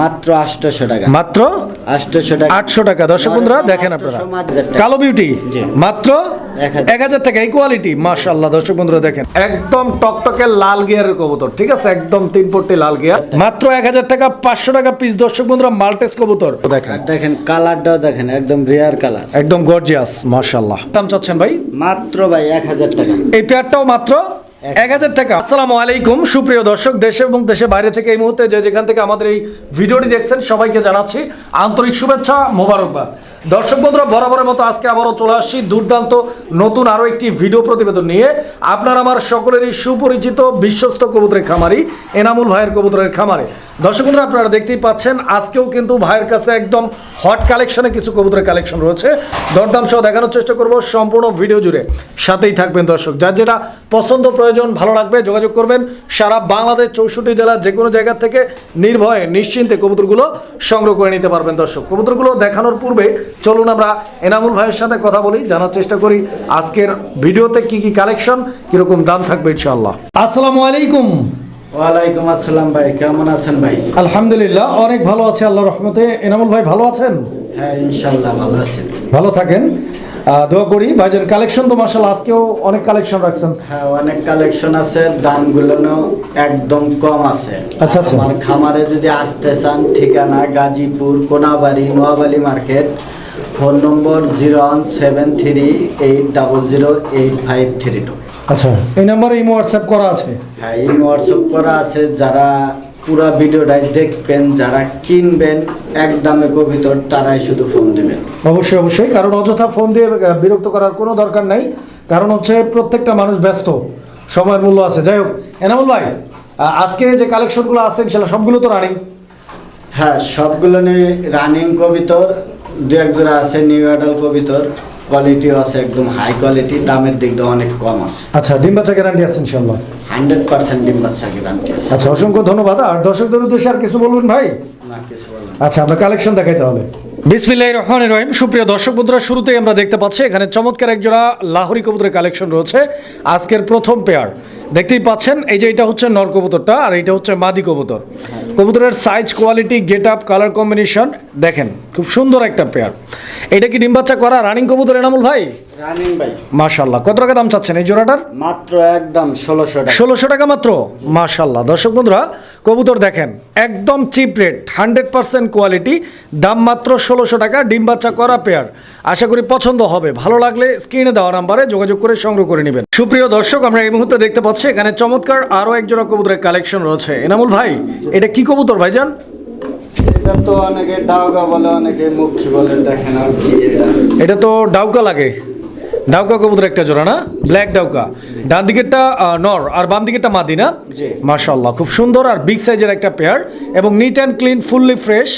মাত্র আটশোশো টাকা। মাত্র আটশোশো টাকা। আটশো টাকা। দর্শক বন্ধুরা দেখেন আপনারা। 800 মাত্র টাকা। কালো বিউটি মাত্র এক হাজার। টাকা। এই কোয়ালিটি মাশাল্লাহ দর্শক বন্ধুরা দেখেন। একদম টকটকে লাল গিয়ারের কবুতর ঠিক আছে? একদম তিন পট্টি লাল গিয়ার মাত্র এক হাজার টাকা পাঁচশো টাকা পিস দর্শক বন্ধুরা মাল্টেস কবুতর। দেখেন। দেখেন কালারটাও দেখেন একদম রেয়ার কালার একদম গর্জিয়াস মাশাল্লাহ দাম চাচ্ছেন ভাই? মাত্র ভাই এক হাজার টাকা। এই পেয়ারটাও মাত্র এক হাজার টাকা। আসসালামু আলাইকুম। সুপ্রিয় দর্শক, দেশে এবং দেশে বাইরে থেকে এই মুহূর্তে যে যেখান থেকে আমাদের এই ভিডিওটি দেখছেন, সবাইকে জানাচ্ছি আন্তরিক শুভেচ্ছা, মোবারকবাদ। দর্শক বন্ধুরা, বরাবরের মতো আজকে আবারও চলে আসছি দুর্দান্ত নতুন আরও একটি ভিডিও প্রতিবেদন নিয়ে। আপনার আমার সকলেরই সুপরিচিত, বিশ্বস্ত কবুতরের খামারি, এনামুল ভাইয়ের কবুতরের খামারে। দর্শক বন্ধুরা, আপনারা দেখতেই পাচ্ছেন, আজকেও কিন্তু ভাইয়ের কাছে একদম হট কালেকশনে কিছু কবুতরের কালেকশন রয়েছে। দরদাম সহ দেখানোর চেষ্টা করব সম্পূর্ণ ভিডিও জুড়ে। সাথেই থাকবেন দর্শক, যার যেটা পছন্দ প্রয়োজন, ভালো লাগবে, যোগাযোগ করবেন সারা বাংলাদেশ চৌষট্টি জেলার যে কোনো জায়গা থেকে নির্ভয়ে, নিশ্চিন্তে কবুতরগুলো সংগ্রহ করে নিতে পারবেন দর্শক। কবুতরগুলো দেখানোর পূর্বে চলুন আমরা এনামুল ভাইয়ের সাথে কথা বলি, জানার চেষ্টা করি আজকের ভিডিওতে কি কি কালেকশন কীরকম দাম থাকবে ইনশাআল্লাহ। আসসালামু আলাইকুম। ওয়ালাইকুম আসসালাম ভাই কেমন আছেন ভাই? আলহামদুলিল্লাহ অনেক ভালো আছে আল্লাহ রহমতে। এনামুল ভাই ভালো আছেন? হ্যাঁ ইনশাল্লাহ ভালো আছেন ভালো থাকেন। দোয়া করি ভাইজান কালেকশন তো মাসাল আজকেও অনেক কালেকশন রাখছেন। হ্যাঁ অনেক কালেকশন আছে দামগুলো একদম কম আছে। আচ্ছা, আচ্ছা। আমার খামারে যদি আসতে চান ঠিকানা Gazipur Konabari Noabali market phone number zero one seven three eight double zero eight five three two. আচ্ছা। এই নাম্বারে ইমো হোয়াটসঅ্যাপ করা আছে? হ্যাঁ এই হোয়াটসঅ্যাপ করা আছে। যারা পুরো ভিডিওটাই দেখবেন যারা কিনবেন এক দামে কবিতর তারাই শুধু ফোন দিবেন। অবশ্যই অবশ্যই। কারণ অযথা ফোন দিয়ে বিরক্ত করার কোনো দরকার নাই। কারণ হচ্ছে প্রত্যেকটা মানুষ ব্যস্ত। সময়ের মূল্য আছে। যাই হোক এনামুল ভাই আজকে যে কালেকশনগুলো আছে সেটা সবগুলো তো রানিং হ্যাঁ সবগুলো নিয়ে রানিং কবিতর দু এক জোড়া আছে নিউ অ্যাডাল কবিতর। কোয়ালিটিও আছে একদম হাই কোয়ালিটি দামের দিক দিয়ে অনেক কম আছে। আচ্ছা ডিম বাচ্চা গ্যারান্টি আছে ইনশাল্লাহ হান্ড্রেড পার্সেন্ট ডিম বাচ্চা গ্যারান্টি আছে। আচ্ছা অসংখ্য ধন্যবাদ। আর দর্শকদের উদ্দেশ্যে আর কিছু বলবেন ভাই? না কিছু বলবেন আচ্ছা আমরা কালেকশন দেখাইতে হবে। বিসমিল্লাহ রহমান রহিম। সুপ্রিয় দর্শক বন্ধুরা, শুরুতেই আমরা দেখতে পাচ্ছি, এখানে চমৎকার একজোড়া লাহোরি কবুতরের কালেকশন রয়েছে। আজকের প্রথম পেয়ার। দেখতেই পাচ্ছেন, এই যে এটা হচ্ছে নর কবুতরটা, আর এটা হচ্ছে মাদি কবুতর। কবুতরের size quality get up colour combination দেখেন, খুব সুন্দর একটা পেয়ার। এটা কি ডিম বাচ্চা করা রানিং কবুতর এনামুল ভাই? রানিং ভাই মাশাল্লাহ কত টাকা দাম চাচ্ছেন এই জোড়াটার? মাত্র একদম ষোলোশো টাকা। ষোলোশো টাকা মাত্র? মাশাল্লাহ দর্শক বন্ধুরা কবুতর দেখেন একদম cheap rate hundred percent quality দাম মাত্র ষোলোশো টাকা ডিম বাচ্চা করা পেয়ার আশা করি পছন্দ হবে। ভালো লাগলে স্ক্রিনে দেওয়া নাম্বারে যোগাযোগ করে সংগ্রহ করে নেবেন। সুপ্রিয় দর্শক আমরা এই মুহূর্তে দেখতে পাচ্ছি এখানে চমৎকার আরও একজোড়া কবুতরের কালেকশন রয়েছে। এনামুল ভাই এটা কি কবুতর ভাইজান? এটা তো অনেকে ডাউকা বলে অনেকে মুখী বলে দেখেন আর কি এটা। এটা তো ডাউকা লাগে। ডাউকা কবুতর একটা জোড়া না? ব্ল্যাক ডাউকা। ডান দিকেরটা নর আর বাম দিকেরটা মাদি না। মাশাল্লাহ খুব সুন্দর আর বিগ সাইজের একটা পেয়ার এবং neat and clean fully fresh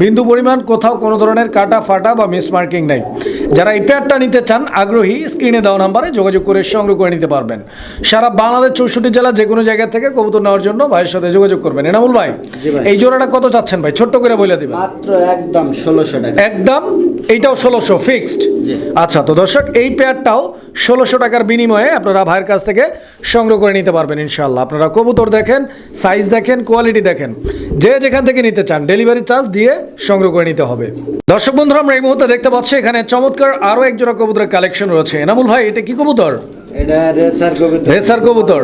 বিন্দু পরিমাণ কোথাও কোনো ধরনের কাটা ফাটা বা মিস মার্কিং নাই। যারা এই পেয়ারটা নিতে চান আগ্রহী স্ক্রিনে দেওয়া নাম্বারে যোগাযোগ করে সংগ্রহ করে নিতে পারবেন। সারা বাংলাদেশ চৌষট্টি জেলা যে কোনো জায়গা থেকে কবুতর নেওয়ার জন্য ভাইয়ের সাথে যোগাযোগ করবেন। এনামুল ভাই। এই জোড়াটা কত চাচ্ছেন ভাই? ছোট্ট করে বলে দিবেন। মাত্র একদম ষোলোশো টাকা। একদম? এইটাও ষোলোশো ফিক্সড আচ্ছা তো দর্শক এই পেয়ারটাও ষোলোশো টাকার বিনিময়ে আপনারা ভাইয়ের কাছ থেকে সংগ্রহ করে নিতে পারবেন ইনশাল্লাহ আপনারা কবুতর দেখেন সাইজ দেখেন কোয়ালিটি দেখেন। যে যেখান থেকে নিতে চান ডেলিভারি চার্জ দিয়ে সংগ্রহ করে নিতে হবে। দর্শক বন্ধুরা আমরা এই মুহূর্তে দেখতে পাচ্ছি এখানে চমৎকার আরও এক জোড়া কবুতরের কালেকশন রয়েছে। এনামুল ভাই এটা কি কবুতর? এটা রেসার কবিতর। রেসার কবুতর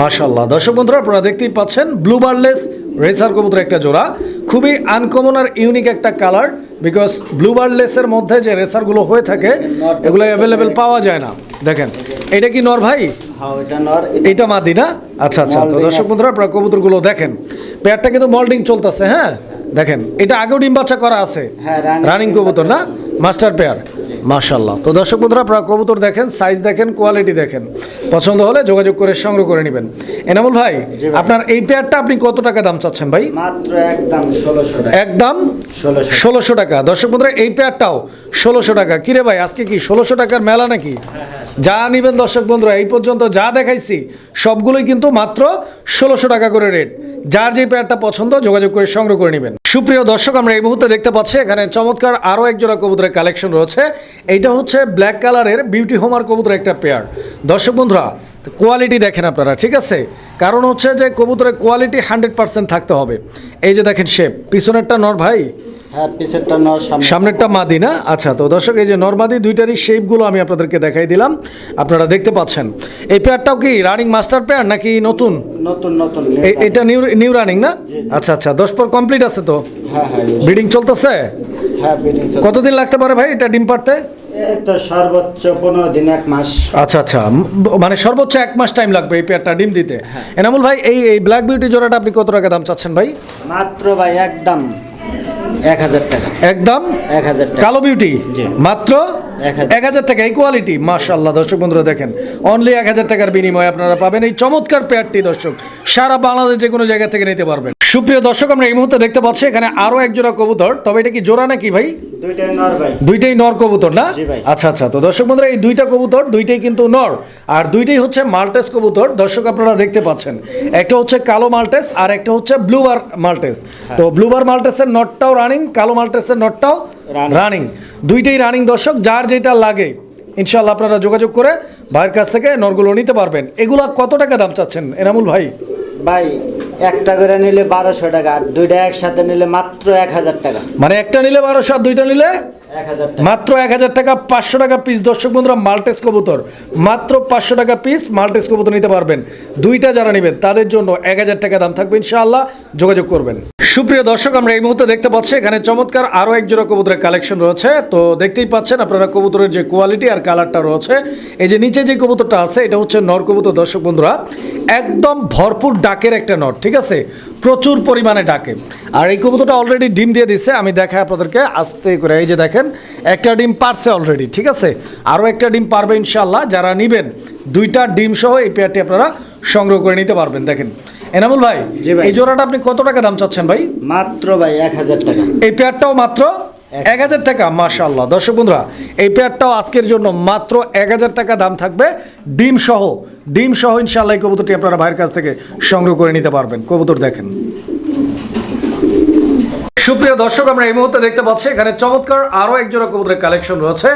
মাশাল্লাহ দর্শক বন্ধুরা আপনারা দেখতেই পাচ্ছেন ব্লু বার্লেস রেসার কবুতর একটা জোড়া। খুবই আনকমন আর ইউনিক একটা কালার বিকজ ব্লু বার্লেসের মধ্যে যে রেসারগুলো হয়ে থাকে এগুলো অ্যাভেলেবেল পাওয়া যায় না। দেখেন এটা কি নর ভাই? হ্যাঁ এটা মাদি না? আচ্ছা আচ্ছা তো দর্শক বন্ধুরা আপনারা কবুতরগুলো দেখেন। পেয়ারটা কিন্তু মল্ডিং চলতেছে হ্যাঁ? দেখেন এটা আগেও ডিম বাচ্চা করা আছে। হ্যাঁ, রানিং কবুতর। না? Master pair. মাশাল্লাহ তো দর্শক বন্ধুরা আপনারা কবুতর দেখেন সাইজ দেখেন কোয়ালিটি দেখেন। পছন্দ হলে যোগাযোগ করে সংগ্রহ করে নেবেন। এনামুল ভাই। আপনার এই পেয়ারটা আপনি কত টাকা দাম চাচ্ছেন ভাই? মাত্র একদম ষোলোশো টাকা। একদম ষোলোশো ষোলোশো টাকা। দর্শক বন্ধুরা এই পেয়ারটাও ষোলোশো টাকা। কিরে ভাই আজকে কি ষোলোশো টাকার মেলা নাকি? যা নিবেন দর্শক বন্ধুরা, এই পর্যন্ত যা দেখাইছি, সবগুলোই কিন্তু মাত্র ষোলোশো টাকা করে রেট। যার যে পেয়ারটা পছন্দ, যোগাযোগ করে সংগ্রহ করে নেবেন। সুপ্রিয় দর্শক, আমরা এই মুহূর্তে দেখতে পাচ্ছি, এখানে চমৎকার আরও একজোড়া কবুতরের কালেকশন রয়েছে। এইটা হচ্ছে ব্ল্যাক কালারের বিউটি হোমার কবুতরের একটা পেয়ার দর্শক বন্ধুরা কোয়ালিটি দেখেন আপনারা, ঠিক আছে? কারণ হচ্ছে যে কবুতরের কোয়ালিটি হান্ড্রেড পার্সেন্ট থাকতে হবে। এই যে দেখেন শেপ পিছনেরটা নর ভাই হ্যাঁ সামনেরটা মাদি না? আচ্ছা তো দর্শক এই যে নর্মাদি দুইটারই শেপগুলো আমি আপনাদেরকে দেখাই দিলাম। আপনারা দেখতে পাচ্ছেন। এই পেয়ারটাও কি রানিং মাস্টার পেয়ার নাকি নতুন? নতুন নতুন এটা নিউ নিউ রানিং না? আচ্ছা আচ্ছা দশ পর কমপ্লিট আছে তো? হ্যাঁ হ্যাঁ ব্রিডিং চলতেছে? হ্যাঁ কতদিন লাগতে পারে ভাই এটা ডিম পারতে সর্বোচ্চ পনেরো দিন এক মাস। আচ্ছা আচ্ছা মানে সর্বোচ্চ এক মাস টাইম লাগবে এই পেয়ারটা ডিম দিতে। এনামুল ভাই এই এই ব্ল্যাক বিউটি জোড়াটা আপনি কত টাকা দাম চাচ্ছেন ভাই? মাত্র ভাই একদম। এক হাজার টাকা। একদম? এক হাজার কালো বিউটি মাত্র? এক হাজার। এক হাজার টাকা। এই কোয়ালিটি মাশাল্লাহ দর্শক বন্ধুরা দেখেন অনলি এক হাজার টাকার বিনিময়ে আপনারা পাবেন এই চমৎকার পেয়ারটি দর্শক। সারা বাংলাদেশ যে কোনো জায়গা থেকে নিতে পারবেন। সুপ্রিয় দর্শক আমরা এই মুহূর্তে দেখতে পাচ্ছি এখানে আরও এক জোড়া কবুতর। তবে এটা কি জোড়া নাকি ভাই? দুইটাই নর কবুতর না? আচ্ছা আচ্ছা। তো দর্শক বন্ধুরা এই দুইটা কবুতর দুইটাই কিন্তু নর। আর দুইটাই হচ্ছে মাল্টেস কবুতর। দর্শক আপনারা দেখতে পাচ্ছেন। একটা হচ্ছে কালো মাল্টেস আর একটা হচ্ছে ব্লুবার মাল্টেস। হ্যাঁ। তো ব্লুবার মাল্টেসের নটটাও রানিং কালো মাল্টেসের নটটাও রানিং দুইটাই রানিং দর্শক যার যেটা লাগে। ইনশাল্লাহ আপনারা যোগাযোগ করে ভাইয়ের কাছ থেকে নরগুলো নিতে পারবেন। এগুলা কত টাকা দাম চাচ্ছেন এনামুল ভাই? ভাই একটা করে নিলে বারোশো টাকা, আর দুইটা একসাথে নিলে মাত্র এক হাজার টাকা। মানে একটা নিলে বারোশো, আর দুইটা নিলে মাত্র এক হাজার টাকা, পাঁচশো টাকা পিস দর্শক বন্ধুরা, মাল্টেস কবুতর। মাত্র পাঁচশো টাকা পিস মাল্টেস কবুতর নিতে পারবেন। দুইটা যারা নেবেন, তাদের জন্য এক হাজার টাকা দাম থাকবে ইনশাআল্লাহ। যোগাযোগ করবেন। সুপ্রিয় দর্শক, আমরা এই মুহূর্তে দেখতে পাচ্ছি, এখানে চমৎকার আরও এক জোড়া কবুতরের কালেকশন রয়েছে। তো দেখতেই পাচ্ছেন আপনারা কবুতরের যে কোয়ালিটি আর কালারটা রয়েছে। এই যে নিচে যে কবুতরটা আছে, এটা হচ্ছে নর কবুতর, দর্শক বন্ধুরা। একদম ভরপুর ডাকের একটা নর, ঠিক আছে? প্রচুর পরিমাণে ডাকে। আর এই কবুতরটা অলরেডি ডিম দিয়ে দিচ্ছে আমি দেখাই আপনাদেরকে। আস্তে করে এই যে দেখেন একটা ডিম পারছে অলরেডি ঠিক আছে? আরও একটা ডিম পারবে ইনশাল্লাহ যারা নিবেন দুইটা ডিম সহ এই পেয়ারটি আপনারা সংগ্রহ করে নিতে পারবেন দেখেন। এনামুল ভাই ভাই। এই জোড়াটা আপনি কত টাকা দাম চাচ্ছেন ভাই? মাত্র ভাই এক হাজার টাকা। এই পেয়ারটাও মাত্র এক হাজার টাকা মাশাল্লাহ দর্শক বন্ধুরা এই পেয়ারটাও আজকের জন্য মাত্র এক হাজার টাকা দাম থাকবে ডিম সহ। ডিম সহ ইনশাল্লাহ এই কবুতরটি আপনারা ভাইয়ের কাছ থেকে সংগ্রহ করে নিতে পারবেন। কবুতর দেখেন। সুপ্রিয় দর্শক, আমরা এই মুহূর্তে দেখতে পাচ্ছি, এখানে চমৎকার আরও একজোড়া কবুতরের কালেকশন রয়েছে।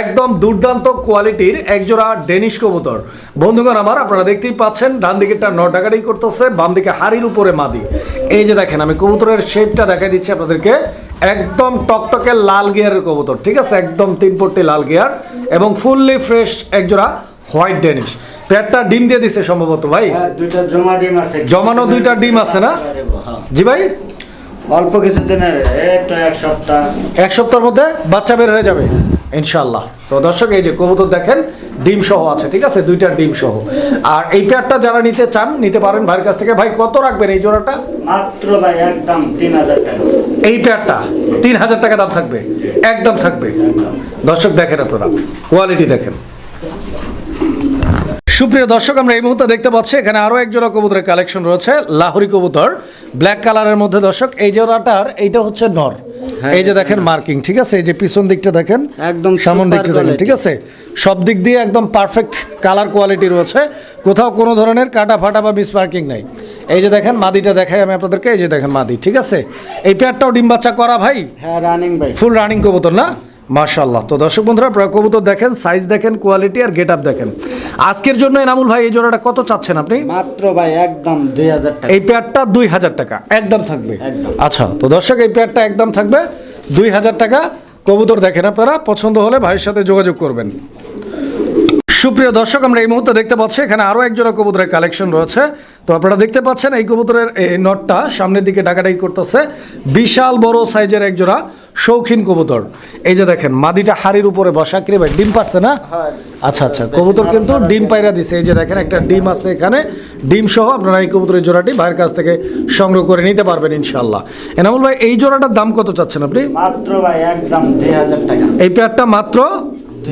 একদম দুর্দান্ত কোয়ালিটির একজোড়া ডেনিশ কবুতর। বন্ধুগণ আমার, আপনারা দেখতেই পাচ্ছেন ডান দিকেরটা ন টাকাটাই করতেছে বাম দিকে হাড়ির উপরে মাদি। এই যে দেখেন, আমি কবুতরের শেপটা দেখাই দিচ্ছি আপনাদেরকে। একদম টকটকে লাল গিয়ারের কবুতর, ঠিক আছে? একদম তিন পট্টি লাল গিয়ার এবং ফুললি ফ্রেশ একজোড়া হোয়াইট ডেনিশ পেটটা ডিম দিয়ে দিচ্ছে সম্ভবত ভাই? হ্যাঁ দুইটা জমা ডিম আছে। জমানো দুইটা ডিম আছে না। জি ভাই? অল্প কিছু দিনের এই এক সপ্তাহ। এক সপ্তাহের মধ্যে বাচ্চা বের হয়ে যাবে? ইনশাল্লাহ তো দর্শক এই যে কবুতর দেখেন ডিম সহ আছে ঠিক আছে? দুইটা ডিম সহ। আর এই পেয়ারটা যারা নিতে চান নিতে পারেন ভাইয়ের কাছ থেকে। ভাই কত রাখবেন এই জোড়াটা? মাত্র ভাই একদম তিন হাজার টাকা। এই পেয়ারটা তিন হাজার টাকা দাম থাকবে। একদম থাকবে। দর্শক দেখেন আপনারা। কোয়ালিটি দেখেন। সুপ্রিয় দর্শক আমরা এই মুহূর্তে দেখতে পাচ্ছি এখানে আরও এক জোড়া কবুতরের কালেকশন রয়েছে লাহোরি কবুতর ব্ল্যাক কালারের মধ্যে দর্শক এই জোড়াটার এইটা হচ্ছে নর। হ্যাঁ। এই যে দেখেন মার্কিং ঠিক আছে? এই যে পিছন দিকটা দেখেন একদম সামন দিকটা দেখেন ঠিক আছে? সব দিক দিয়ে একদম পারফেক্ট কালার কোয়ালিটি রয়েছে। কোথাও কোনো ধরনের কাটা ফাটা বা মিস পার্কিং নাই। এই যে দেখেন মাদিটা দেখাই আমি আপনাদেরকে এই যে দেখেন মাদি ঠিক আছে? এই পেয়ারটাও ডিম বাচ্চা করা ভাই? হ্যাঁ রানিং ভাই। ফুল রানিং কবুতর না? মাশাল্লাহ তো দর্শক বন্ধুরা কবুতর দেখেন সাইজ দেখেন কোয়ালিটি আর গেট আপ দেখেন। আজকের জন্য এনামুল ভাই এই জোড়াটা কত চাচ্ছেন আপনি? মাত্র ভাই একদম দুই হাজার টাকা। এই পেয়ারটা দুই হাজার টাকা একদম থাকবে। একদম। আচ্ছা তো দর্শক এই পেয়ারটা একদম থাকবে দুই হাজার টাকা। কবুতর দেখেন আপনারা পছন্দ হলে ভাইয়ের সাথে যোগাযোগ করবেন। সুপ্রিয় দর্শক আমরা এই মুহূর্তে দেখতে পাচ্ছি এখানে আরও এক জোড়া কবুতরের কালেকশন রয়েছে। তো আপনারা দেখতে পাচ্ছেন এই কবুতরের এই নটটা সামনের দিকে ডাকাডাকি করতেছে। বিশাল বড় সাইজের এক জোড়া শৌখিন কবুতর। এই যে দেখেন মাদিটা হাড়ির উপরে বসা। কিরে ভাই ডিম পারছে না? হ্যাঁ। আচ্ছা আচ্ছা কবুতর কিন্তু ডিম পায়রা দিছে। এই যে দেখেন একটা ডিম আছে এখানে। ডিম সহ আপনারা এই কবুতরের জোড়াটি ভাইয়ের কাছ থেকে সংগ্রহ করে নিতে পারবেন ইনশাল্লাহ এনামুল ভাই এই জোড়াটার দাম কত চাচ্ছেন আপনি? মাত্র ভাই একদম দুই হাজার টাকা। এই পেয়ারটা মাত্র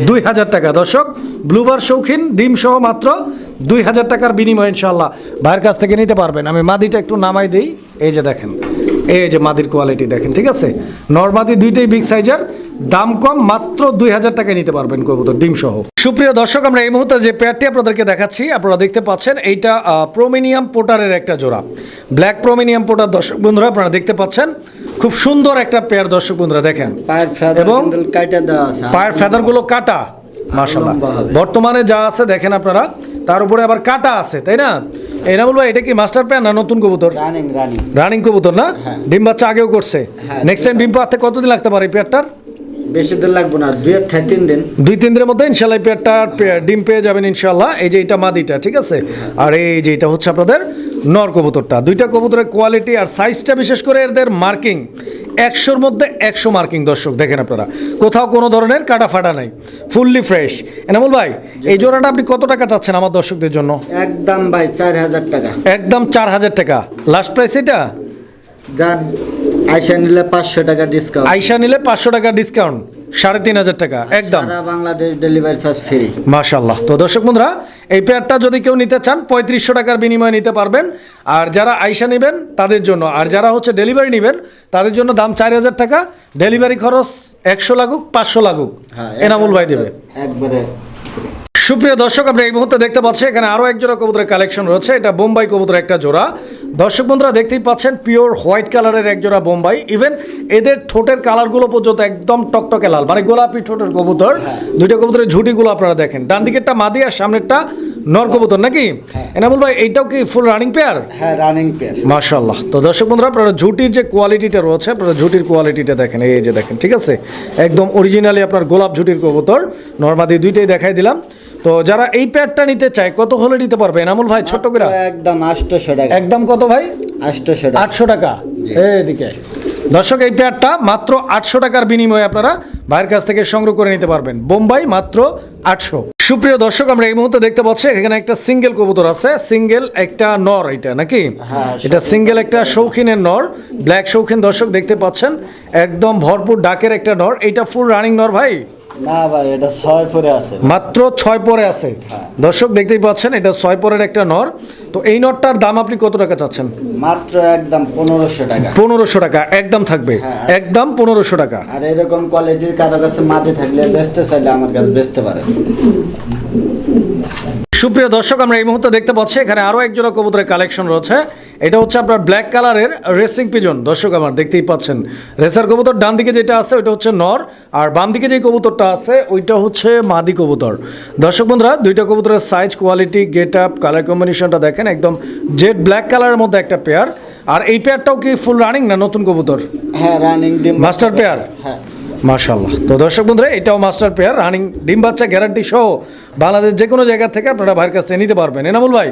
দুই হাজার টাকা। দর্শক ব্লুবার শৌখিন ডিম সহ মাত্র দুই হাজার টাকার বিনিময় ইনশাল্লাহ ভাইয়ের কাছ থেকে নিতে পারবেন। আমি মাদিটা একটু নামাই দিই। এই যে দেখেন এই যে মাদির কোয়ালিটি দেখেন ঠিক আছে? নর্মাদি দুইটাই বিগ সাইজের দাম কম মাত্র দুই হাজার টাকায় নিতে পারবেন কবুতর ডিম সহ সুপ্রিয় দর্শক আমরা এই মুহূর্তে যে পেয়ারটি আপনাদেরকে দেখাচ্ছি আপনারা দেখতে পাচ্ছেন এইটা প্রোমিনিয়াম পোটারের একটা জোড়া। ব্ল্যাক প্রোমিনিয়াম পোটার দর্শক বন্ধুরা আপনারা দেখতে পাচ্ছেন খুব সুন্দর একটা পেয়ার দর্শক বন্ধুরা দেখেন। পায়ের ফেদার এবং পায়ের ফেদারগুলো কাটা। মাশাল্লাহ বর্তমানে যা আছে দেখেন আপনারা তার উপরে আবার কাটা আছে তাই না? এনামুল ভাই এটা কি মাস্টার প্যান না নতুন কবুতর? রানিং রানিং রানিং কবুতর না? হ্যাঁ। ডিম বাচ্চা আগেও করছে। হ্যাঁ, নেক্সট টাইম ডিম পাতে কতদিন লাগতে পারে এই পেয়ারটার বেশি দিন লাগবে না দুই থেকে তিন দিন। দুই তিন দিনের মধ্যে ইনশাল্লাহ এই পেয়ারটা ডিম পেয়ে যাবেন ইনশাল্লাহ এই যে এটা মাদিটা ঠিক আছে? আর এই যে এটা হচ্ছে আপনাদের নর কবুতরটা। দুইটা কবুতরের কোয়ালিটি আর সাইজটা বিশেষ করে এদের মার্কিং একশোর মধ্যে একশো মার্কিং দর্শক দেখেন আপনারা। কোথাও কোনো ধরনের কাটা ফাটা নাই। ফুললি ফ্রেশ এনামুল ভাই এই জোড়াটা আপনি কত টাকা চাচ্ছেন আমার দর্শকদের জন্য? একদম ভাই চার হাজার টাকা। একদম চার হাজার টাকা। লাস্ট প্রাইস এটা? আইসা নিলে পাঁচশো টাকা ডিসকাউন্ট আইসা নিলে পাঁচশো টাকা ডিসকাউন্ট সাড়ে তিন হাজার টাকা। একদম। বাংলাদেশ ডেলিভারি চার্জ ফ্রি মাশাল্লাহ তো দর্শক বন্ধুরা এই পেয়ারটা যদি কেউ নিতে চান পঁয়ত্রিশশো টাকার বিনিময়ে নিতে পারবেন। আর যারা আইসা নেবেন তাদের জন্য। আর যারা হচ্ছে ডেলিভারি নেবেন তাদের জন্য দাম চার হাজার টাকা। ডেলিভারি খরচ একশো লাগুক পাঁচশো লাগুক। হ্যাঁ, এনামুল ভাই দেবে। একবারে সুপ্রিয় দর্শক আমরা এই মুহূর্তে দেখতে পাচ্ছি এখানে আরও এক জোড়া কবুতরের কালেকশন রয়েছে। এটা বোম্বাই কবুতরের একটা জোড়া। দর্শক বন্ধুরা দেখতেই পাচ্ছেন পিওর হোয়াইট কালারের এক জোড়া বোম্বাই। ইভেন এদের ঠোঁটের কালারগুলো পর্যন্ত একদম টকটকে লাল মানে গোলাপি ঠোঁটের কবুতর। দুইটা কবুতরের ঝুটিগুলো আপনারা দেখেন। ডান দিকেরটা মাদি আর সামনেরটা নর কবুতর নাকি? এনামুল ভাই এইটাও কি ফুল রানিং পেয়ার হ্যাঁ রানিং পেয়ার মাশাল্লাহ তো দর্শক বন্ধুরা আপনারা ঝুটির যে কোয়ালিটিটা রয়েছে আপনারা ঝুটির কোয়ালিটিটা দেখেন। এই যে দেখেন ঠিক আছে? একদম অরিজিনালি আপনার গোলাপ ঝুটির কবুতর। নর্মাদি দুইটাই দেখাই দিলাম। তো যারা এই প্যাডটা নিতে চায় কত হলে নিতে পারবে? এনামুল ভাই ছোট্ট করে। একদম আটশোশো টাকা। একদম কত ভাই? আটশোশো টাকা। আটশো টাকা। এইদিকে। দর্শক এই প্যাডটা মাত্র আটশো টাকার বিনিময়ে আপনারা ভাইয়ের কাছ থেকে সংগ্রহ করে নিতে পারবেন। বোম্বাই মাত্র আটশো। সুপ্রিয় দর্শক আমরা এই মুহূর্তে দেখতে পাচ্ছি এখানে একটা সিঙ্গেল কবুতর আছে। সিঙ্গেল একটা নর এটা নাকি? হ্যাঁ, এটা সিঙ্গেল একটা শৌখিনের নর। ব্ল্যাক শৌখিন দর্শক দেখতে পাচ্ছেন একদম ভরপুর ডাকের একটা নর। এইটা ফুল রানিং নর ভাই? না ভাই এটা ছয় পরে আছে। মাত্র ছয় পরে আছে। হ্যাঁ। দর্শক দেখতেই পাচ্ছেন এটা ছয় পরের একটা নর। তো এই নরটার দাম আপনি কত টাকা চাচ্ছেন? মাত্র একদম পনেরোশো টাকা। পনেরোশো টাকা একদম থাকবে। হ্যাঁ। একদম। পনেরোশো টাকা। আর এরকম কোয়ালিটির কারও কাছে মাটি থাকলে বেচতে চাইলে আমার কাছে বেচতে পারে। সুপ্রিয় দর্শক আমরা এই মুহূর্তে দেখতে পাচ্ছি এখানে আরও এক জোড়া কবুতরের কালেকশন রয়েছে। এটা হচ্ছে আপনার ব্ল্যাক কালারের রেসিং পিজন দর্শক আমার দেখতেই পাচ্ছেন রেসার কবুতর ডান দিকে যেটা আছে ওইটা হচ্ছে নর আর বাম দিকে যে কবুতরটা আছে ওইটা হচ্ছে মাদি কবুতর। দর্শক বন্ধুরা দুইটা কবুতরের size quality get up colour কম্বিনেশনটা দেখেন একদম জেড ব্ল্যাক কালারের মধ্যে একটা পেয়ার আর এই পেয়ারটাও কি ফুল রানিং না নতুন কবুতর? হ্যাঁ রানিং মাস্টার পেয়ার হ্যাঁ। মাশাল্লাহ তো দর্শক বন্ধুরা এটাও মাস্টার পেয়ার রানিং ডিম বাচ্চা গ্যারান্টি সহ বাংলাদেশ যে কোনো জায়গা থেকে আপনারা ভাইয়ের কাছ থেকে নিতে পারবেন। এনামুল ভাই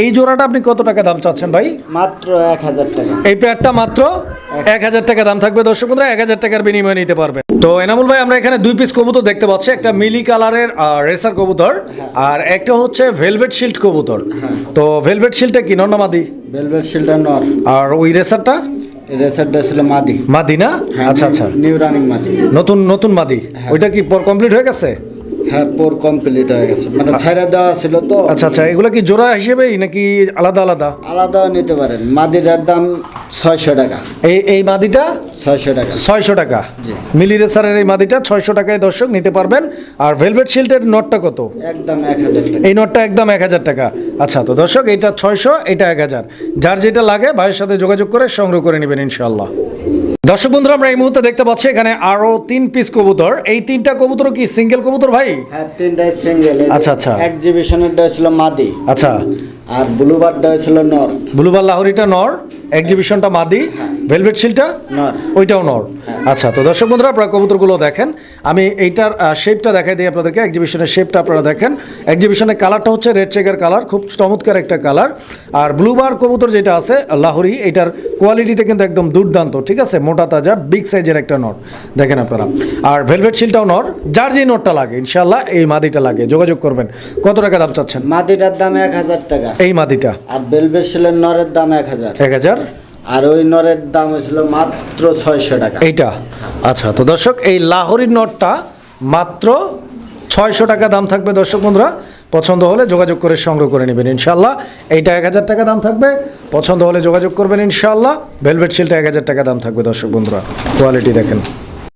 এই জোড়াটা আপনি কত টাকা দাম চাচ্ছেন ভাই? মাত্র এক হাজার টাকা। এই পেয়ারটা মাত্র এক হাজার টাকা দাম থাকবে। দর্শক বন্ধুরা এক হাজার টাকার বিনিময়ে নিতে পারবেন। তো এনামুল ভাই আমরা এখানে দুই পিস কবুতর দেখতে পাচ্ছি। একটা মিলি কালারের রেসার কবুতর আর একটা হচ্ছে ভেলভেট শিল্ড কবুতর। তো ভেলভেট শিল্ডটা কি? নন্নামাদি বেলবেল শিল্ডার নর। আর ওই রেসারটা? রেসারটা ছিল মাদি। মাদি না? হ্যাঁ আচ্ছা আচ্ছা। নিউ রানিং মাদি। নতুন নতুন মাদি। ওইটা কি পর কমপ্লিট হয়ে গেছে? হ্যাঁ পোর কমপ্লিট হয়ে গেছে। মানে ছাইরা দেওয়া ছিল তো। আচ্ছা আচ্ছা এগুলো কি জোড়া হিসেবেই নাকি আলাদা আলাদা? আলাদাও নিতে পারেন। মাদিটার দাম ছয়শো টাকা। এই এই মাদিটা? ছয়শো টাকা। ছয়শো টাকা। জি। মিলি রেসারের এই মাদিটা ছয়শো টাকায় দর্শক নিতে পারবেন। আর ভেলভেট শিল্ডের নটটা কত? একদম এক হাজার এই নটটা একদম এক হাজার টাকা। আচ্ছা তো দর্শক এইটা ছয়শো এটা এক হাজার। যার যেটা লাগে ভাইয়ের সাথে যোগাযোগ করে সংগ্রহ করে নেবেন ইনশাল্লাহ দর্শক বন্ধুরা আমরা এই মুহূর্তে দেখতে পাচ্ছি এখানে আরও তিন পিস কবুতর। এই তিনটা কবুতর কি সিঙ্গেল কবুতর ভাই? হ্যাঁ তিনটাই সিঙ্গেল আচ্ছা, আচ্ছা। এক্সিবিশনেরটা ছিল মাদি। আচ্ছা। আর ব্লুবারটা ছিল নর। ব্লুবার লাহরিটা নর এক্সিবিশনটা মাদি হ্যাঁ। ভেলভেট শিলটা নর। ওইটাও নর। হ্যাঁ। আচ্ছা তো দর্শক বন্ধুরা আপনারা কবুতরগুলো দেখেন। আমি এইটার শেপটা দেখাই দিই আপনাদেরকে এক্সিবিশনের শেপটা আপনারা দেখেন। এক্সিবিশনের কালারটা হচ্ছে রেড চেকের কালার খুব চমৎকার একটা কালার আর ব্লুবার কবুতর যেটা আছে লাহোরি এটার কোয়ালিটিটা কিন্তু একদম দুর্দান্ত ঠিক আছে? মোটা তাজা বিগ সাইজের একটা নট দেখেন আপনারা। আর ভেলভেট শিলটাও নর যার যে নটটা লাগে ইনশাল্লাহ এই মাদিটা লাগে। যোগাযোগ করবেন। কত টাকা দাম চাচ্ছেন? মাদিটার দাম এক হাজার টাকা। এই মাদিটা আর বেলবেল শিলের নরের দাম এক হাজার। এক হাজার? আর ওই নরের দাম হয়েছিল মাত্র ছয়শো টাকা। এইটা? আচ্ছা তো দর্শক এই লাহোরির নটটা মাত্র ছয়শো টাকা দাম থাকবে দর্শক বন্ধুরা। পছন্দ হলে যোগাযোগ করে সংগ্রহ করে নেবেন ইনশাল্লাহ এইটা এক হাজার টাকা দাম থাকবে। পছন্দ হলে যোগাযোগ করবেন ইনশাল্লাহ ভেলভেট শিলটা এক হাজার টাকা দাম থাকবে দর্শক বন্ধুরা। কোয়ালিটি দেখেন।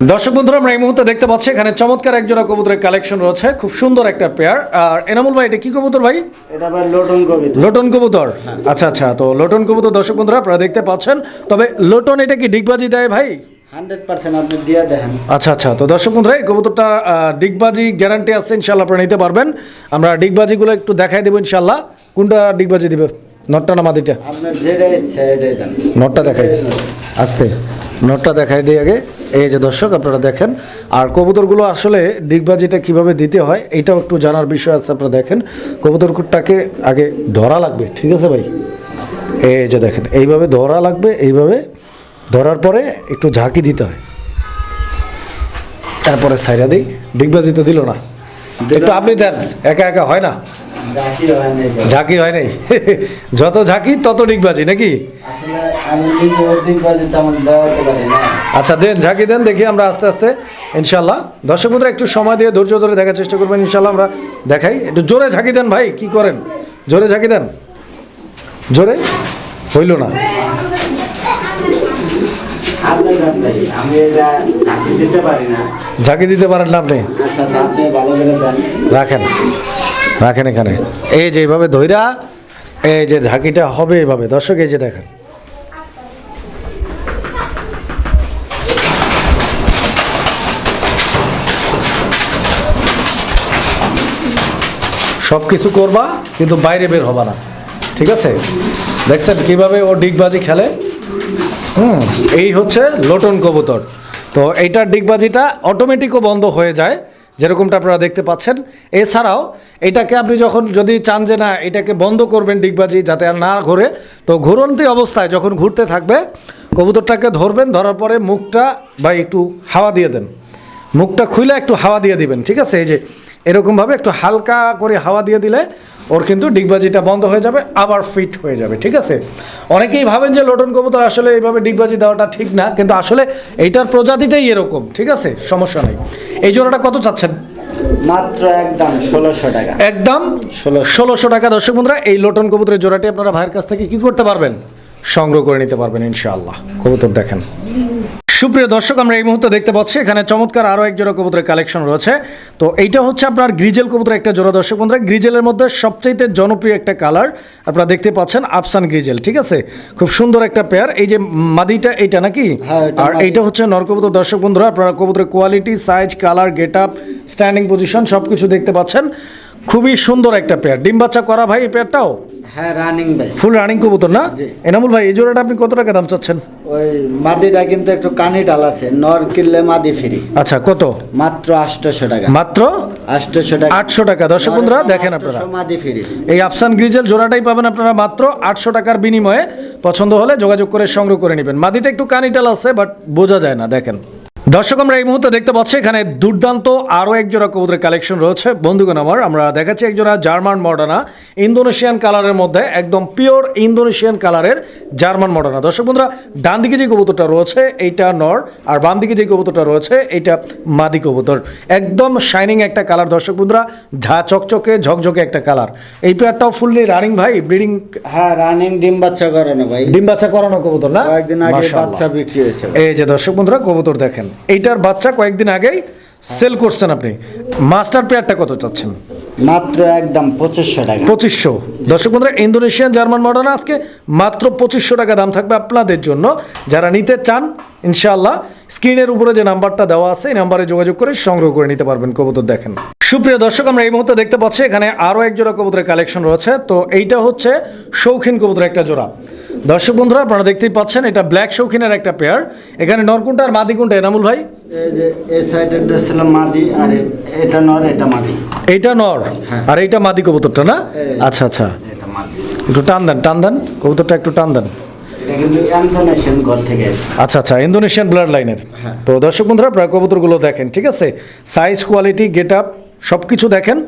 দর্শক বন্ধুরা আমরা এই মুহূর্তে দেখতে পাচ্ছি এখানে চমৎকার একজোড়া কবুতরের কালেকশন রয়েছে খুব সুন্দর একটা পেয়ার আর এনামুল ভাই এটা কি কবুতর ভাই? এটা আবার লোটন কবিতা লোটন কবুতর? আচ্ছা আচ্ছা তো লোটন কবুতর দর্শক বন্ধুরা আপনারা দেখতে পাচ্ছেন। তবে লোটন এটা কি ডিগবাজি দেয় ভাই? আচ্ছা আচ্ছা তো দর্শক বন্ধুরা এই কবুতরটা ডিগবাজি গ্যারান্টি আছে ইনশাল্লাহ আপনারা নিতে পারবেন। আমরা ডিগবাজিগুলো একটু দেখাই দেবো ইনশাল্লাহ কোনটা ডিগবাজি দিবে? নটটা না মাদিটা নটটা দেখাই। আস্তে। নটটা দেখাই দিয়ে আগে। এই যে দর্শক আপনারা দেখেন। আর কবুতরগুলো আসলে ডিগবাজিটা কীভাবে দিতে হয় এটাও একটু জানার বিষয় আছে আপনারা দেখেন। কবুতরটাকে আগে ধরা লাগবে ঠিক আছে ভাই? এই যে দেখেন এইভাবে ধরা লাগবে এইভাবে ধরার পরে একটু ঝাঁকি দিতে হয়। তারপরে সাইরা দিই। ডিগবাজি তো দিল না। একটু আপনি দেন একা একা হয় না। ঝাঁকি হয় নাই যত ঝাঁকি তত ডিগবাজি নাকি? আচ্ছা দেন ঝাঁকি দেন দেখি আমরা আস্তে আস্তে ইনশাল্লাহ দর্শক বন্ধুরা একটু সময় দিয়ে ধৈর্য ধরে দেখার চেষ্টা করবেন ইনশাল্লাহ আমরা দেখাই। একটু জোরে ঝাঁকি দেন ভাই কি করেন? জোরে ঝাঁকি দেন। জোরে? হইল না। ঝাঁকি দিতে পারেন না আপনি? আচ্ছা আচ্ছা রাখেন। রাখেন এখানে। এই যে এইভাবে ধৈরা এই যে ঝাঁকিটা হবে এইভাবে। দর্শক, এই যে দেখেন। সব কিছু করবা, কিন্তু বাইরে বের হবা না। ঠিক আছে? দেখছেন কীভাবে ও ডিগবাজি খেলে? হুম, এই হচ্ছে লোটন কবুতর। তো এইটার ডিগবাজিটা অটোমেটিকও বন্ধ হয়ে যায়। যেরকমটা আপনারা দেখতে পাচ্ছেন। এছাড়াও, এটাকে আপনি যখন যদি চান যে না, এটাকে বন্ধ করবেন ডিগবাজি যাতে আর না ঘোরে, তো ঘুরন্তি অবস্থায় যখন ঘুরতে থাকবে, কবুতরটাকে ধরবেন, ধরার পরে মুখটা বা একটু হাওয়া দিয়ে দেন। মুখটা খুলে একটু হাওয়া দিয়ে দিবেন, ঠিক আছে? এই যে, এরকমভাবে একটু হালকা করে হাওয়া দিয়ে দিলে ওর কিন্তু ডিগবাজিটা বন্ধ হয়ে যাবে আবার ফিট হয়ে যাবে ঠিক আছে? অনেকেই ভাবেন যে লোটন কবুতর আসলে এইভাবে ডিগবাজি দেওয়াটা ঠিক না কিন্তু আসলে এইটার প্রজাতিটাই এরকম ঠিক আছে? সমস্যা নেই। এই জোড়াটা কত চাচ্ছেন? মাত্র একদম ষোলোশো টাকা। একদম ষোলোশো। টাকা। দর্শক বন্ধুরা এই লোটন কবুতরের জোড়াটি আপনারা ভাইয়ের কাছ থেকে কি করতে পারবেন? সংগ্রহ করে নিতে পারবেন ইনশাআল্লাহ। কবুতর দেখেন। সুপ্রিয় দর্শক আমরা এই মুহূর্তে দেখতে পাচ্ছি এখানে চমৎকার আরও এক জোড়া কবুতরের কালেকশন রয়েছে। তো এইটা হচ্ছে আপনার গ্রিজেল কবুতর একটা জোড়া দর্শক বন্ধুরা। গ্রিজেলের মধ্যে সবচাইতে জনপ্রিয় একটা কালার আপনারা দেখতে পাচ্ছেন আফসান গ্রিজেল ঠিক আছে? খুব সুন্দর একটা পেয়ার এই যে মাদিটা এইটা নাকি? হ্যাঁ, আর এইটা হচ্ছে নরকবুতর দর্শক বন্ধুরা আপনারা কবুতরের quality size colour get up standing position সব কিছু দেখতে পাচ্ছেন। খুবই সুন্দর একটা পেয়ার ডিম বাচ্চা করা ভাই এই পেয়ারটাও হ্যাঁ রানিং ভাই ফুল রানিং কবুতর না? এনামুল ভাই এই জোড়াটা আপনি কত টাকা দাম চাচ্ছেন? ওই মাদিটা কিন্তু একটু কানি ডাল আছে নর কিনলে মাদি ফ্রি আচ্ছা কত? মাত্র আটশোশো টাকা। মাত্র? আটশোশো টাকা। আটশো টাকা। দর্শক বন্ধুরা দেখেন আপনারা। 800 মাদি ফ্রি এই আফসান গ্রিজেল জোড়াটাই পাবেন আপনারা মাত্র আটশো টাকার বিনিময়ে। পছন্দ হলে যোগাযোগ করে সংগ্রহ করে নেবেন। মাদিটা একটু কানিটাল আছে বাট বোঝা যায় না দেখেন। দর্শক আমরা এই মুহূর্তে দেখতে পাচ্ছি এখানে দুর্দান্ত আরও এক জোড়া কবুতরের কালেকশন রয়েছে। বন্ধুগণ আমার আমরা দেখাচ্ছি একজোড়া জার্মান মডার্না ইন্দোনেশিয়ান কালারের মধ্যে একদম পিওর ইন্দোনেশিয়ান কালারের জার্মান মডার্না। দর্শক বন্ধুরা ডান দিকে যে কবুতরটা রয়েছে এইটা নর আর বাম দিকে যে কবুতরটা রয়েছে এইটা মাদি কবুতর। একদম শাইনিং একটা কালার দর্শক বন্ধুরা ঝা চকচকে ঝকঝকে একটা কালার এই পেয়ারটাও ফুললি রানিং ভাই ব্রিডিং হ্যাঁ রানিং ডিম বাচ্চা করানো ভাই। ডিম বাচ্চা করানো কবুতর না? কয়েকদিন আগে বাচ্চা বিক্রি হয়েছে এই যে দর্শক বন্ধুরা কবুতর দেখেন। এইটার বাচ্চা কয়েকদিন আগেই সেল করছেন আপনি। মাস্টার পেয়ারটা কত চাচ্ছেন? মাত্র একদম পঁচিশশো টাকা। পঁচিশশো। দর্শক বন্ধুরা ইন্দোনেশিয়ান জার্মান মডার্ন আজকে মাত্র পঁচিশশো টাকা দাম থাকবে আপনাদের জন্য। যারা নিতে চান ইনশাআল্লাহ স্ক্রিনের উপরে যে নাম্বারটা দেওয়া আছে এই নাম্বারে যোগাযোগ করে সংগ্রহ করে নিতে পারবেন কবুতর দেখেন। সুপ্রিয় দর্শক আমরা এই মুহূর্তে দেখতে পাচ্ছি এখানে আরও এক জোড়া কবুতরের কালেকশন রয়েছে। তো এইটা হচ্ছে শৌখিন কবুতরের একটা জোড়া। দর্শক বন্ধুরা আপনারা দেখতেই পাচ্ছেন এটা ব্ল্যাক শৌখিনের একটা পেয়ার এখানে নরকুনটা আর মাদি কোনটা এনামুল ভাই? এই যে এই সাইডেরটা ছিল মাদি আর এটা নর এটা মাদি। এইটা নর? হ্যাঁ। আর এইটা মাদি কবুতরটা না? আচ্ছা আচ্ছা। একটু টান দেন টান দেন। কবুতরটা একটু টান দেন। আচ্ছা আচ্ছা ইন্দোনেশিয়ান ব্লাড লাইনের। তো দর্শক বন্ধুরা আপনারা কবুতরগুলো দেখেন ঠিক আছে? সাইজ কোয়ালিটি গেট আপ সব কিছু দেখেন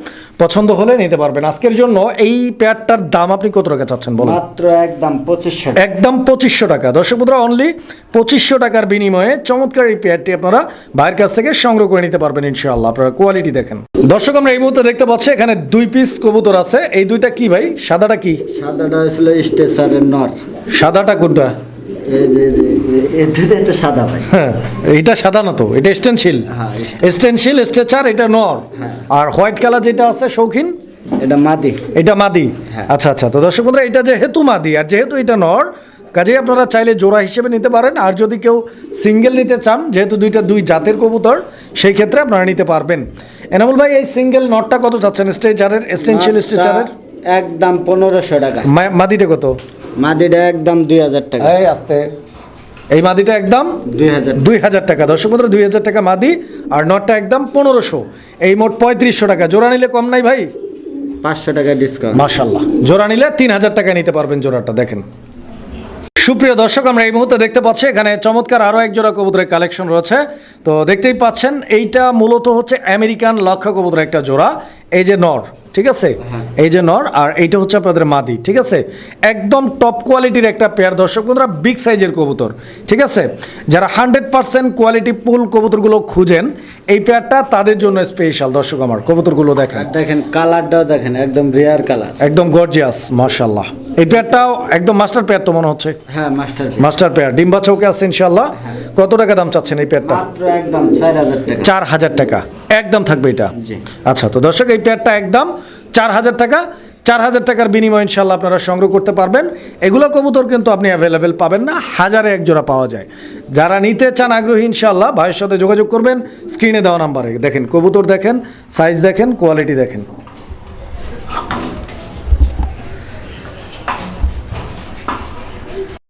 পছন্দ হলে নিতে পারবেন। আজকের জন্য এই পেয়ারটার দাম আপনি কত টাকা চাচ্ছেন বলুন? মাত্র একদম পঁচিশশো একদম পঁচিশশো টাকা। দর্শক বন্ধুরা অনলি পঁচিশশো টাকার বিনিময়ে চমৎকার এই পেয়ারটি আপনারা ভাইয়ের কাছ থেকে সংগ্রহ করে নিতে পারবেন ইনশাআল্লাহ। আপনারা কোয়ালিটি দেখেন। দর্শক আমরা এই মুহূর্তে দেখতে পাচ্ছি এখানে দুই পিস কবুতর আছে। এই দুইটা কি ভাই? সাদাটা কি? সাদাটা হয়েছিল স্টেশনের নর। সাদাটা কোনটা? সাদা ভাই। হ্যাঁ এটা সাদা না তো এটা স্টেনশিল। হ্যাঁ, স্টেনশিল। স্ট্রেচার এটা নর। হ্যাঁ। আর হোয়াইট কালার যেটা আছে শৌখিন? এটা মাদি। এটা মাদি। আচ্ছা আচ্ছা তো দর্শক বন্ধুরা এটা যেহেতু মাদি আর যেহেতু এটা নর কাজেই আপনারা চাইলে জোড়া হিসেবে নিতে পারেন। আর যদি কেউ সিঙ্গেল নিতে চান যেহেতু দুইটা দুই জাতের কবুতর সেই ক্ষেত্রে আপনারা নিতে পারবেন। এনামুল ভাই এই সিঙ্গেল নটটা কত চাচ্ছেন স্ট্রেচারের স্টেনশিয়াল স্ট্রেচারের? একদম পনেরোশো টাকা। মাদিটা কত? মাদিটা একদম দুই হাজার টাকা। এই আসতে। এই মাদিটা একদম দুই হাজার টাকা। দর্শক বন্ধুরা দুই হাজার টাকা মাদি আর নটটা একদম পনেরোশো। এই মোট পঁয়ত্রিশশো টাকা। জোড়া নিলে কম নাই ভাই? পাঁচশো টাকা ডিসকাউন্ট মার্শাল্লাহ জোড়া নিলে তিন হাজার টাকা নিতে পারবেন জোড়াটা দেখেন। সুপ্রিয় দর্শক আমরা এই মুহূর্তে দেখতে পাচ্ছি এখানে চমৎকার আরও এক জোড়া কবুতরের কালেকশন রয়েছে। তো দেখতেই পাচ্ছেন এইটা মূলত হচ্ছে আমেরিকান লক্ষ্য কবুতরের একটা জোড়া। এই যে নর ঠিক আছে? এই যে নর আর এইটা হচ্ছে আপনাদের মাদি ঠিক আছে? একদম টপ কোয়ালিটির একটা পেয়ার দর্শক বন্ধুরা বিগ সাইজের কবুতর ঠিক আছে? যারা হান্ড্রেড পার্সেন্ট কোয়ালিটি পুল কবুতরগুলো খুঁজেন এই পেয়ারটা তাদের জন্য স্পেশাল দর্শক আমার কবুতরগুলো দেখেন। দেখেন কালারটাও দেখেন একদম রেয়ার কালার একদম গর্জিয়াস মার্শাল্লাহ এই পেয়ারটাও একদম মাস্টার পেয়ার তো মনে হচ্ছে। হ্যাঁ মাস্টার মাস্টার পেয়ার। ডিম্বা চৌকে আছে ইনশাল্লাহ কত টাকা দাম চাচ্ছেন এই পেয়ারটা? মাত্র একদম চার হাজার টাকা। চার হাজার টাকা। একদম থাকবে এটা? জি। আচ্ছা তো দর্শক এই পেয়ারটা একদম চার হাজার টাকা। চার হাজার টাকার বিনিময়ে ইনশাল্লাহ আপনারা সংগ্রহ করতে পারবেন। এগুলো কবুতর কিন্তু আপনি অ্যাভেলেবেল পাবেন না। হাজারে এক জোড়া পাওয়া যায়। যারা নিতে চান আগ্রহী ইনশাল্লাহ ভাইয়ের সাথে যোগাযোগ করবেন। স্ক্রিনে দেওয়া নাম্বারে দেখেন। কবুতর দেখেন সাইজ দেখেন কোয়ালিটি দেখেন।